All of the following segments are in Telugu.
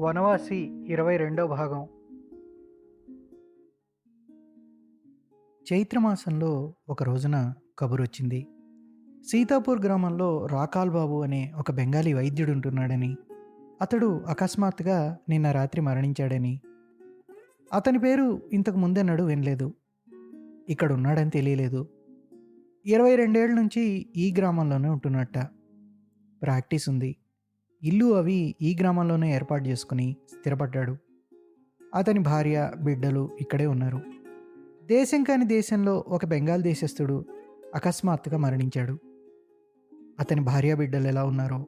వనవాసి ఇరవై రెండో భాగం. చైత్రమాసంలో ఒక రోజున కబురొచ్చింది. సీతాపూర్ గ్రామంలో రాకాల్ బాబు అనే ఒక బెంగాలీ వైద్యుడు ఉంటున్నాడని అతడు అకస్మాత్తుగా నిన్న రాత్రి మరణించాడని. అతని పేరు ఇంతకు ముందెన్నడూ వినలేదు. ఇక్కడ ఉన్నాడని తెలియలేదు. ఇరవై రెండేళ్ళ నుంచి ఈ గ్రామంలోనే ఉంటున్నట్ట. ప్రాక్టీస్ ఉంది. ఇల్లు అవి ఈ గ్రామంలోనే ఏర్పాటు చేసుకుని స్థిరపడ్డాడు. అతని భార్య బిడ్డలు ఇక్కడే ఉన్నారు. దేశం కాని దేశంలో ఒక బెంగాల్ దేశస్థుడు అకస్మాత్తుగా మరణించాడు. అతని భార్య బిడ్డలు ఎలా ఉన్నారో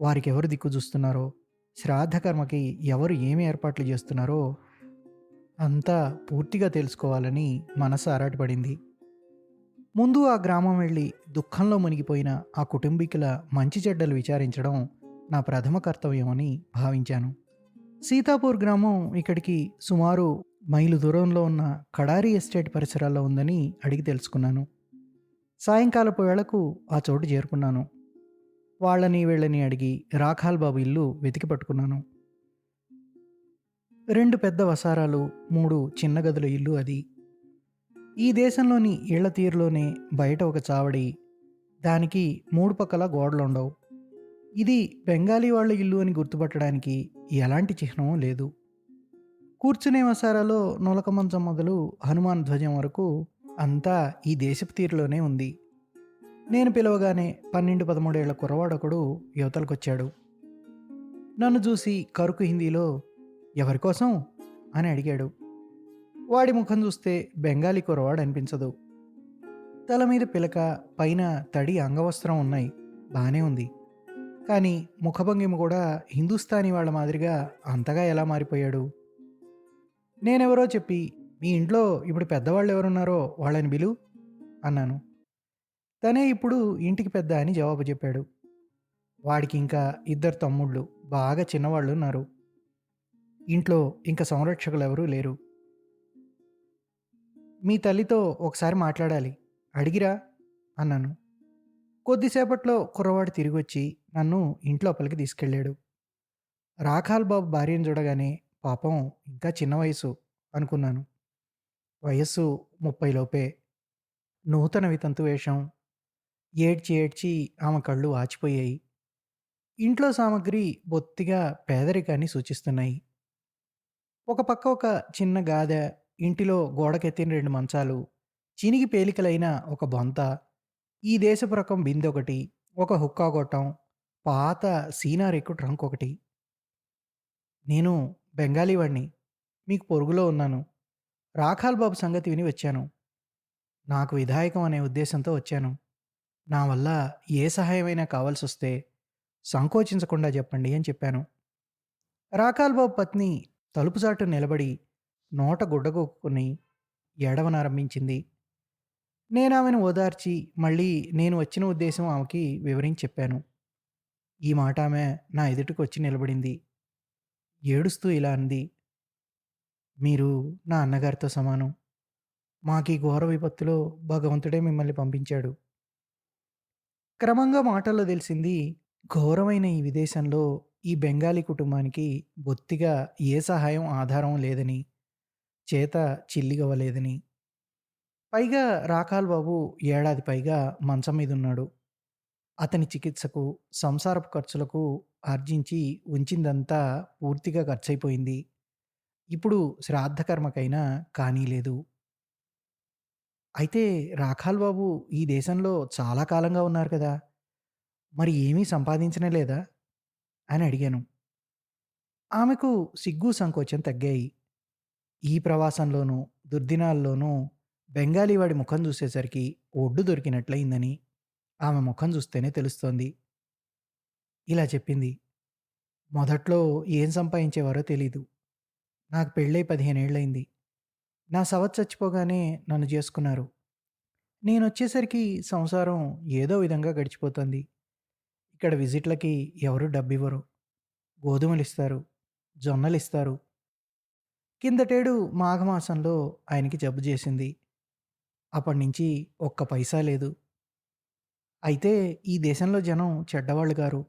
వారికి ఎవరు దిక్కు చూస్తున్నారో శ్రాద్ధకర్మకి ఎవరు ఏమి ఏర్పాట్లు చేస్తున్నారో అంతా పూర్తిగా తెలుసుకోవాలని మనసు ఆరాటపడింది. ముందు ఆ గ్రామం వెళ్ళి దుఃఖంలో మునిగిపోయిన ఆ కుటుంబీకుల మంచి చెడ్డలు విచారించడం నా ప్రథమ కర్తవ్యమని భావించాను. సీతాపూర్ గ్రామం ఇక్కడికి సుమారు మైలు దూరంలో ఉన్న కడారి ఎస్టేట్ పరిసరాల్లో ఉందని అడిగి తెలుసుకున్నాను. సాయంకాలపు వేళకు ఆ చోటు చేరుకున్నాను. వాళ్ళని వీళ్ళని అడిగి రాఖాల్ బాబు ఇల్లు వెతికి పట్టుకున్నాను. రెండు పెద్ద వసారాలు మూడు చిన్న గదుల ఇల్లు అది. ఈ దేశంలోని ఇళ్ళ తీరులోనే బయట ఒక చావడి దానికి మూడు పక్కల గోడలుండవు. ఇది బెంగాలీ వాళ్ళ ఇల్లు అని గుర్తుపట్టడానికి ఎలాంటి చిహ్నం లేదు. కూర్చునే వసారాలో నొలక మంచం మొదలు హనుమాన్ ధ్వజం వరకు అంతా ఈ దేశపు తీరులోనే ఉంది. నేను పిలవగానే పన్నెండు పదమూడేళ్ళ కుర్రవాడొకడు యువతలకొచ్చాడు. నన్ను చూసి కరుకు హిందీలో ఎవరి కోసం అని అడిగాడు. వాడి ముఖం చూస్తే బెంగాలీ కురవాడు అనిపించదు. తల మీద పిలక పైన తడి అంగవస్త్రం ఉన్నాయి. బాగానే ఉంది. కానీ ముఖభంగిమ కూడా హిందుస్థానీ వాళ్ళ మాదిరిగా అంతగా ఎలా మారిపోయాడు? నేనెవరో చెప్పి మీ ఇంట్లో ఇప్పుడు పెద్దవాళ్ళు ఎవరున్నారో వాళ్ళని బిలు అన్నాను. తనే ఇప్పుడు ఇంటికి పెద్ద అని జవాబు చెప్పాడు. వాడికి ఇంకా ఇద్దరు తమ్ముళ్ళు బాగా చిన్నవాళ్ళు ఉన్నారు. ఇంట్లో ఇంకా సంరక్షకులు ఎవరూ లేరు. మీ తల్లితో ఒకసారి మాట్లాడాలి. అడిగిరా? అన్నాను. కొద్దిసేపట్లో కుర్రవాడు తిరిగి వచ్చి నన్ను ఇంట్లోపలికి తీసుకెళ్ళాడు. రాఖాల్ బాబు భార్యను చూడగానే పాపం ఇంకా చిన్న వయసు అనుకున్నాను. వయస్సు ముప్పై లోపే. నూతన వితంతు వేషం. ఏడ్చి ఏడ్చి ఆమె కళ్ళు వాచిపోయాయి. ఇంట్లో సామాగ్రి బొత్తిగా పేదరికాన్ని సూచిస్తున్నాయి. ఒక పక్క ఒక చిన్న గాదె ఇంటిలో గోడకెత్తిన రెండు మంచాలు చినిగి పేలికలైన ఒక బొంత ఈ దేశపు రకం బిందె ఒకటి ఒక హుక్కా గొట్టం పాత సీనారెక్కు ట్రంక్ ఒకటి నేను బెంగాలీ వాడిని మీకు పొరుగులో ఉన్నాను. రాఖాల్ బాబు సంగతి విని వచ్చాను. నాకు విధాయకం అనే ఉద్దేశంతో వచ్చాను. నా వల్ల ఏ సహాయమైనా కావాల్సి వస్తే సంకోచించకుండా చెప్పండి అని చెప్పాను. రాఖాల్ బాబు పత్ని తలుపు చాటు నిలబడి నోట గుడ్డగొక్కుని ఏడవనారంభించింది నేను ఆమెను ఓదార్చి మళ్ళీ నేను వచ్చిన ఉద్దేశం ఆమెకి వివరించి చెప్పాను. ఈ మాట ఆమె నా ఎదుటికి వచ్చి నిలబడింది. ఏడుస్తూ ఇలా అంది. మీరు నా అన్నగారితో సమానం. మాకు ఈ ఘోర విపత్తులో భగవంతుడే మిమ్మల్ని పంపించాడు. క్రమంగా మాటల్లో తెలిసింది ఘోరమైన ఈ విదేశంలో ఈ బెంగాలీ కుటుంబానికి బొత్తిగా ఏ సహాయం ఆధారం లేదని. చేత చిల్లిగవ్వలేదని. పైగా రాకాల్ బాబు ఏడాది పైగా మంచం మీద ఉన్నాడు అతని చికిత్సకు సంసారపు ఖర్చులకు ఆర్జించి ఉంచిందంతా పూర్తిగా ఖర్చయిపోయింది ఇప్పుడు శ్రాద్ధకర్మకైనా కానీ లేదు. అయితే రాఖాల్ బాబు ఈ దేశంలో చాలా కాలంగా ఉన్నారు కదా! మరి ఏమీ సంపాదించనే లేదా? అని అడిగాను. ఆమెకు సిగ్గు సంకోచం తగ్గాయి. ఈ ప్రవాసంలోనూ దుర్దినాల్లోనూ బెంగాలీ వాడి ముఖం చూసేసరికి ఒడ్డు దొరికినట్లయిందని ఆమె ముఖం చూస్తేనే తెలుస్తోంది. ఇలా చెప్పింది. మొదట్లో ఏం సంపాదించేవారో తెలీదు. నాకు పెళ్ళై పదిహేనేళ్ళయింది. నా సవత్ చచ్చిపోగానే నన్ను చేసుకున్నారు. నేను వచ్చేసరికి సంసారం ఏదో విధంగా గడిచిపోతుంది. ఇక్కడ విజిట్లకి ఎవరు డబ్బివ్వరు. గోధుమలు ఇస్తారు జొన్నలు ఇస్తారు కిందటేడు మాఘమాసంలో ఆయనకి జబ్బు చేసింది అప్పటి నుంచి ఒక్క పైసా లేదు అయితే ఈ దేశంలో జనం చెడ్డవాళ్ళు గారు.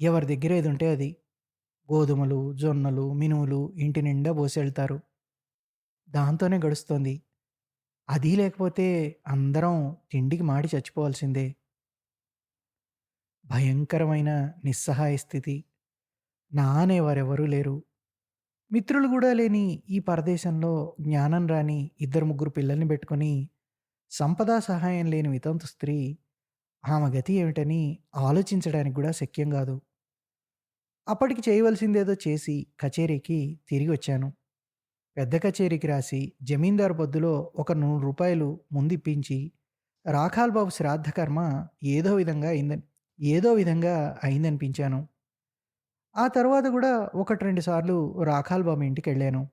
ఎవరి దగ్గర ఏది ఉంటే అది. గోధుమలు, జొన్నలు, మినువులు ఇంటి నిండా పోసెళ్తారు. దాంతోనే గడుస్తోంది. అదీ లేకపోతే అందరం తిండికి మాడి చచ్చిపోవాల్సిందే. భయంకరమైన నిస్సహాయ స్థితి. నా అనేవారెవరూ లేరు. మిత్రులు గూడా లేని ఈ పరదేశంలో జ్ఞానం రాని ఇద్దరు ముగ్గురు పిల్లల్ని బెట్టుకొని, సంపదా సహాయం లేని వితంతు స్త్రీ ఆమె గతి ఏమిటని ఆలోచించడానికి గూడా శక్యం గాదు. అప్పటికి చేయవలసిందేదో చేసి కచేరీకి తిరిగొచ్చాను. పెద్ద కచేరీకి రాసి జమీందారు బొద్దులో ఒక రూ. 100 ముందిప్పించి రాఖాల్ బాబు శ్రాద్ధ కర్మ ఏదో విధంగా అయిందని ఏదో విధంగా అయిందనిపించాను. ఆ తర్వాత కూడా ఒకటి రెండు సార్లు రాఖాల్ బాబు ఇంటికెళ్ళాను.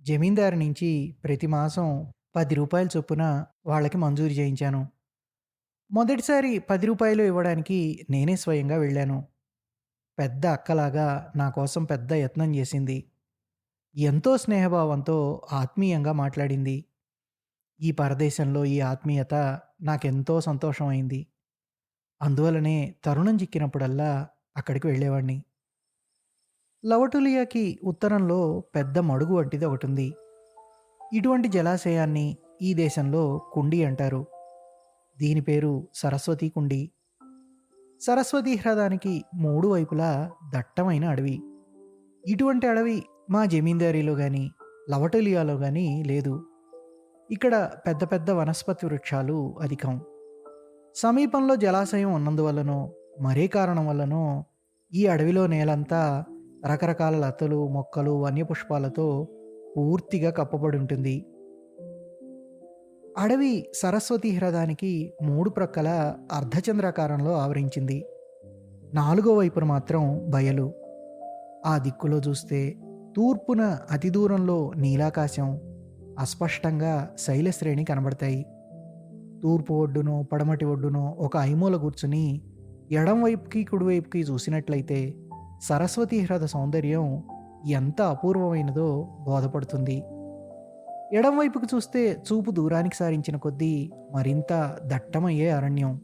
జమీందారు నుంచి ప్రతి మాసం పది రూపాయల చొప్పున వాళ్ళకి మంజూరు చేయించాను. మొదటిసారి పది రూపాయలు ఇవ్వడానికి నేనే స్వయంగా వెళ్ళాను. పెద్ద అక్కలాగా నా కోసం పెద్ద యత్నం చేసింది. ఎంతో స్నేహభావంతో ఆత్మీయంగా మాట్లాడింది. ఈ పరదేశంలో ఈ ఆత్మీయత నాకెంతో సంతోషం అయింది. తరుణం చిక్కినప్పుడల్లా అక్కడికి వెళ్ళేవాడిని. లవటులియాకి ఉత్తరంలో పెద్ద మడుగు వంటిది ఒకటుంది. ఇటువంటి జలాశయాన్ని ఈ దేశంలో కుండి అంటారు. దీని పేరు సరస్వతీ కుండి. సరస్వతీ హ్రదానికి మూడు వైపులా దట్టమైన అడవి. ఇటువంటి అడవి మా జమీందారీలో కానీ లవటలియాలో కానీ లేదు. ఇక్కడ పెద్ద పెద్ద వనస్పతి వృక్షాలు అధికం. సమీపంలో జలాశయం ఉన్నందువల్లనో, మరే కారణం వల్లనో ఈ అడవిలో నేలంతా రకరకాల లతలు, మొక్కలు, వన్యపుష్పాలతో పూర్తిగా కప్పబడి ఉంటుంది అడవి సరస్వతి హ్రదానికి మూడు ప్రక్కల అర్ధచంద్రాకారంలో ఆవరించింది. నాలుగో వైపున మాత్రం బయలు. ఆ దిక్కులో చూస్తే తూర్పున అతి దూరంలో నీలాకాశం, అస్పష్టంగా శైలశ్రేణి కనబడతాయి. తూర్పు ఒడ్డునో, పడమటి ఒడ్డునో ఒక ఐమూల కూర్చుని ఎడం వైపుకి, కుడివైపుకి చూసినట్లయితే సరస్వతీ హ్రద సౌందర్యం ఎంత అపూర్వమైనదో బోధపడుతుంది. ఎడంవైపుకు చూస్తే చూపు దూరానికి సారించిన కొద్దీ మరింత దట్టమయ్యే అరణ్యం.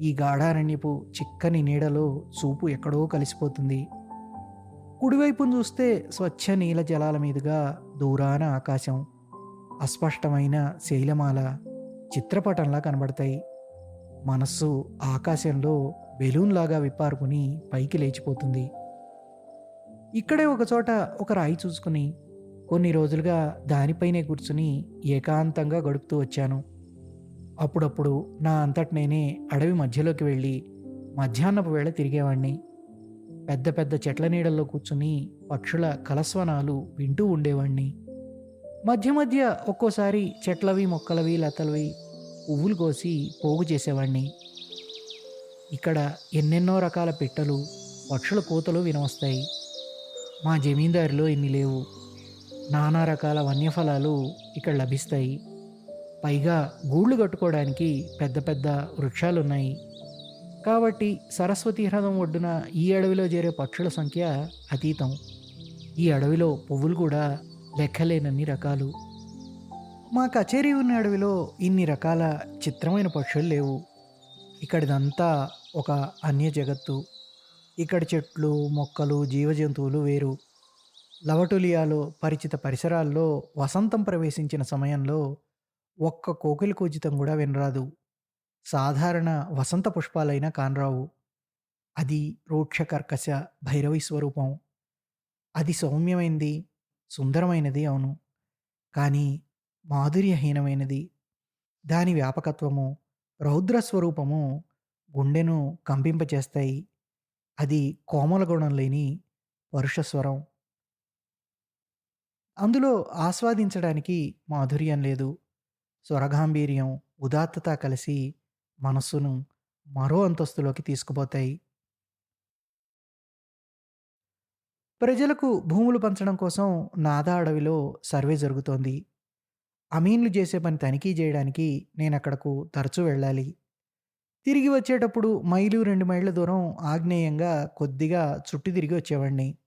ఈ గాఢారణ్యపు చిక్కని నీడలో చూపు ఎక్కడో కలిసిపోతుంది. కుడివైపును చూస్తే స్వచ్ఛ నీల జలాల మీదుగా దూరాన ఆకాశం, అస్పష్టమైన శైలమాల చిత్రపటంలా కనబడతాయి. మనస్సు ఆకాశంలో బెలూన్‌లాగా విప్పారుకుని పైకి లేచిపోతుంది. ఇక్కడే ఒకచోట ఒక రాయి చూసుకుని, కొన్ని రోజులుగా దానిపైనే కూర్చుని ఏకాంతంగా గడుపుతూ వచ్చాను. అప్పుడప్పుడు నా అంతట నేనే అడవి మధ్యలోకి వెళ్ళి మధ్యాహ్నపు వేళ తిరిగేవాణ్ణి. పెద్ద పెద్ద చెట్ల నీడల్లో కూర్చుని పక్షుల కలస్వనాలు వింటూ ఉండేవాణ్ణి. మధ్య మధ్య ఒక్కోసారి చెట్లవి, మొక్కలవి, లతలవి పువ్వులు కోసి పోగు చేసేవాణ్ణి. ఇక్కడ ఎన్నెన్నో రకాల పిట్టలు, పక్షుల కూతలు వినవస్తాయి. మా జమీందారిలో ఇన్ని లేవు. నానా రకాల వన్యఫలాలు ఇక్కడ లభిస్తాయి. పైగా గూళ్ళు కట్టుకోవడానికి పెద్ద పెద్ద వృక్షాలున్నాయి. కాబట్టి సరస్వతి హ్రదం ఒడ్డున ఈ అడవిలో చేరే పక్షుల సంఖ్య అతీతం. ఈ అడవిలో పువ్వులు కూడా లెక్కలేనన్ని రకాలు. మా కచేరీ ఉన్న అడవిలో ఇన్ని రకాల చిత్రమైన పక్షులు లేవు. ఇక్కడిదంతా ఒక అన్య జగత్తు. ఇక్కడ చెట్లు, మొక్కలు, జీవజంతువులు వేరు. లవటులియాలో పరిచిత పరిసరాల్లో వసంతం ప్రవేశించిన సమయంలో ఒక్క కోకిలి కూజితం కూడా వినరాదు. సాధారణ వసంత పుష్పాలైనా కానరావు. అది రూక్ష కర్కశ భైరవి స్వరూపం. అది సౌమ్యమైంది, సుందరమైనది అవును. కానీ మాధుర్యహీనమైనది. దాని వ్యాపకత్వము, రౌద్ర స్వరూపము గుండెను కంపింపచేస్తాయి. అది కోమల గుణం లేని పరుష స్వరం. అందులో ఆస్వాదించడానికి మాధుర్యం లేదు. స్వరగాంభీర్యం, ఉదాత్తత కలిసి మనస్సును మరో అంతస్తులోకి తీసుకుపోతాయి. ప్రజలకు భూములు పంచడం కోసం నాదా అడవిలో సర్వే జరుగుతోంది. అమీన్లు చేసే పని తనిఖీ చేయడానికి నేను అక్కడకు తరచూ వెళ్ళాలి. తిరిగి వచ్చేటప్పుడు మైలు, రెండు మైళ్ళ దూరం ఆగ్నేయంగా కొద్దిగా చుట్టి తిరిగి వచ్చేవాణ్ణి.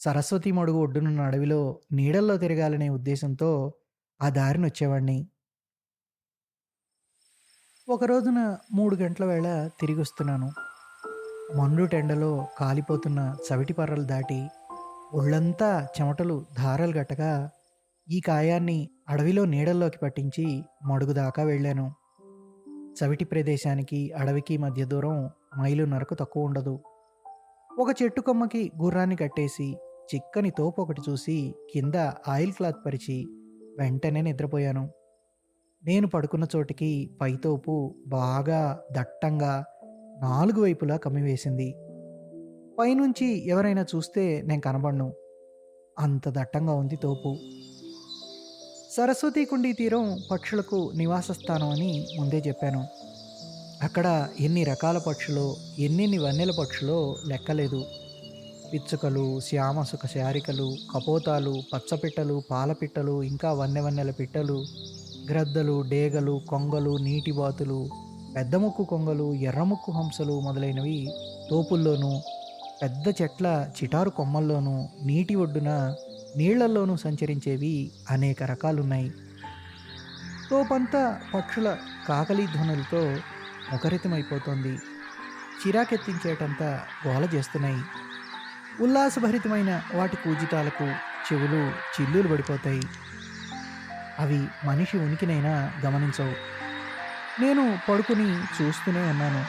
సరస్వతి మడుగు ఒడ్డునున్న అడవిలో నీడల్లో తిరగాలనే ఉద్దేశంతో ఆ దారినొచ్చేవాణ్ణి. ఒక రోజున మూడు గంటల వేళ తిరిగి వస్తున్నాను మండు టెండలో కాలిపోతున్న చవిటి పర్రలు దాటి ఒళ్ళంతా చెమటలు ధారలు గట్టగా ఈ కాయాన్ని అడవిలో నీడల్లోకి పట్టించి మడుగు దాకా వెళ్ళాను. చవిటి ప్రదేశానికి అడవికి మధ్య దూరం మైలున్నరకు తక్కువ ఉండదు. ఒక చెట్టు కొమ్మకి గుర్రాన్ని కట్టేసి చిక్కని తోపు ఒకటి చూసి కింద ఆయిల్ క్లాత్ పరిచి వెంటనే నిద్రపోయాను. నేను పడుకున్న చోటికి పైతోపు బాగా దట్టంగా నాలుగు వైపులా కమ్మివేసింది పైనుంచి ఎవరైనా చూస్తే నేను కనబడను. అంత దట్టంగా ఉంది తోపు. సరస్వతి కుండీ తీరం పక్షులకు నివాస స్థానం అని ముందే చెప్పాను. అక్కడ ఎన్ని రకాల పక్షులో ఎన్నెన్ని వన్నెల పక్షులో లెక్కలేదు. పిచ్చుకలు శ్యామసుఖ శారికలు కపోతాలు పచ్చపిట్టలు పాలపిట్టలు ఇంకా వన్నె వన్నెల పిట్టలు గ్రద్దలు డేగలు కొంగలు నీటిబాతులు పెద్దముక్కు కొంగలు ఎర్రముక్కు హంసలు మొదలైనవి తోపుల్లోనూ పెద్ద చెట్ల చిటారు కొమ్మల్లోనూ నీటి ఒడ్డున నీళ్ళల్లోనూ సంచరించేవి అనేక రకాలున్నాయి. తోపంతా పక్షుల కాకలి ధ్వనులతో ముఖరితమైపోతోంది. చిరాకెత్తించేటంత గోల చేస్తున్నాయి. ఉల్లాసభరితమైన వాటి కూజితాలకు చెవులు చిల్లులు పడిపోతాయి. అవి మనిషి ఉనికినైనా గమనించవు. నేను పడుకుని చూస్తూనే ఉన్నాను.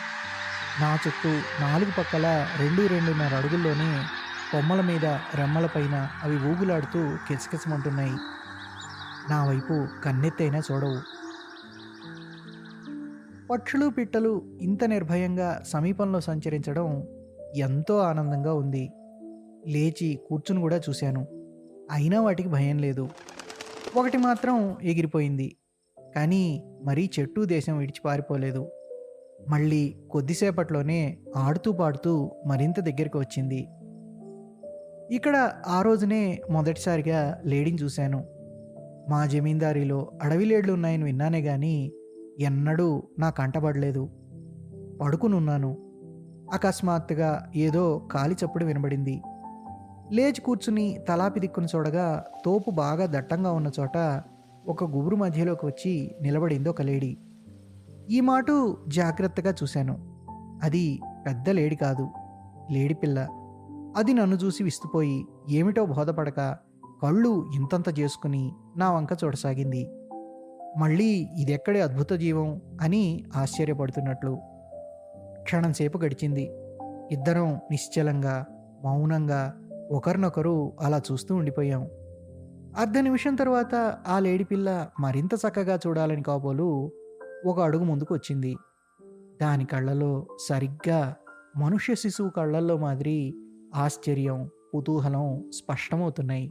నా చుట్టూ నాలుగు పక్కల రెండు రెండున్నర అడుగుల్లోనే కొమ్మల మీద రెమ్మలపైన అవి ఊగులాడుతూ కిచకిచమంటున్నాయి నా వైపు కన్నెత్తైనా చూడవు. పక్షులు పిట్టలు ఇంత నిర్భయంగా సమీపంలో సంచరించడం ఎంతో ఆనందంగా ఉంది. లేచి కూర్చుని కూడా చూశాను. అయినా వాటికి భయం లేదు. ఒకటి మాత్రం ఎగిరిపోయింది. కానీ మరీ చెట్టు దేశం విడిచి పారిపోలేదు. మళ్ళీ కొద్దిసేపట్లోనే ఆడుతూ పాడుతూ మరింత దగ్గరికి వచ్చింది. ఇక్కడ ఆ రోజునే మొదటిసారిగా లేడీని చూశాను. మా జమీందారీలో అడవి లేడ్లు ఉన్నాయని విన్నానే కానీ ఎన్నడూ నా కంటపడలేదు పడుకునున్నాను అకస్మాత్తుగా ఏదో కాలి చప్పుడు వినబడింది. లేచి కూర్చుని తలాపి దిక్కును చూడగా తోపు బాగా దట్టంగా ఉన్న చోట ఒక గుబురు మధ్యలోకి వచ్చి నిలబడింది ఒక లేడీ. ఈ మాట జాగ్రత్తగా చూశాను. అది పెద్ద లేడి కాదు. లేడి పిల్ల. అది నన్ను చూసి విస్తుపోయి ఏమిటో బోధపడక కళ్ళు ఇంతంత చేసుకుని నా వంక చూడసాగింది. మళ్ళీ ఇదెక్కడే అద్భుత జీవం? అని ఆశ్చర్యపడుతున్నట్లు. క్షణంసేపు గడిచింది. ఇద్దరం నిశ్చలంగా మౌనంగా ఒకరినొకరు అలా చూస్తూ ఉండిపోయాం. అర్ధ నిమిషం తర్వాత ఆ లేడి పిల్ల మరింత చక్కగా చూడాలని కాబోలు ఒక అడుగు ముందుకు వచ్చింది. దాని కళ్ళలో సరిగ్గా మనుష్య శిశువు కళ్ళల్లో మాదిరి ఆశ్చర్యం కుతూహలం స్పష్టమవుతున్నాయి.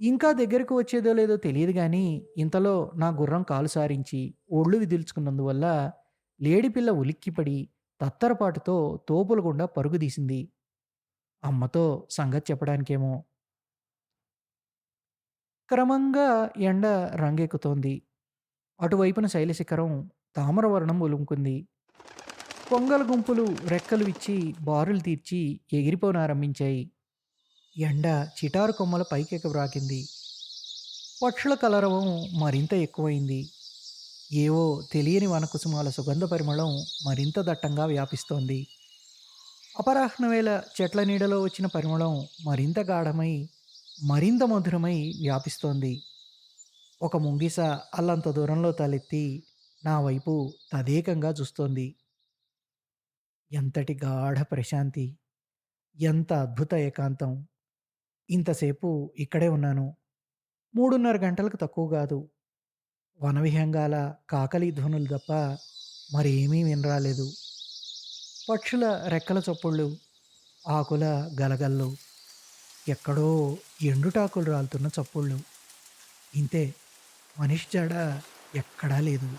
ఇంకా దగ్గరకు వచ్చేదో లేదో తెలియదు కానీ ఇంతలో నా గుర్రం కాలు సారించి ఒళ్ళు విదిల్చుకున్నందువల్ల లేడిపిల్ల ఉలిక్కిపడి తత్తరపాటుతో తోపుల గుండా పరుగుదీసింది అమ్మతో సంగతి చెప్పడానికేమో. క్రమంగా ఎండ రంగెక్కుతోంది. అటువైపున శైలశిఖరం తామరవర్ణం ఒలుముకుంది కొంగల గుంపులు రెక్కలు ఇచ్చి బారులు తీర్చి ఎగిరిపోనారంభించాయి. ఎండ చిటారు కొమ్మల పైకెక్కబ్రాకింది పక్షుల కలరవం మరింత ఎక్కువైంది. ఏవో తెలియని వనకుసుమాల సుగంధ పరిమళం మరింత దట్టంగా వ్యాపిస్తోంది. అపరాహ్న వేళ చెట్ల నీడలో వచ్చిన పరిమళం మరింత గాఢమై మరింత మధురమై వ్యాపిస్తోంది. ఒక ముంగిస అల్లంత దూరంలో తలెత్తి నా వైపు తదేకంగా చూస్తోంది. ఎంతటి గాఢ ప్రశాంతి ఎంత అద్భుత ఏకాంతం. ఇంతసేపు ఇక్కడే ఉన్నాను. మూడున్నర గంటలకు తక్కువ కాదు. వనవిహంగాల కాకలి ధ్వనులు తప్ప మరేమీ వినరాలేదు. పక్షుల రెక్కల చొప్పుళ్ళు ఆకుల గలగల్లు ఎక్కడో ఎండుటాకులు రాలుతున్న చప్పుళ్ళు. ఇంతే మనిషి జాడ ఎక్కడా లేదు.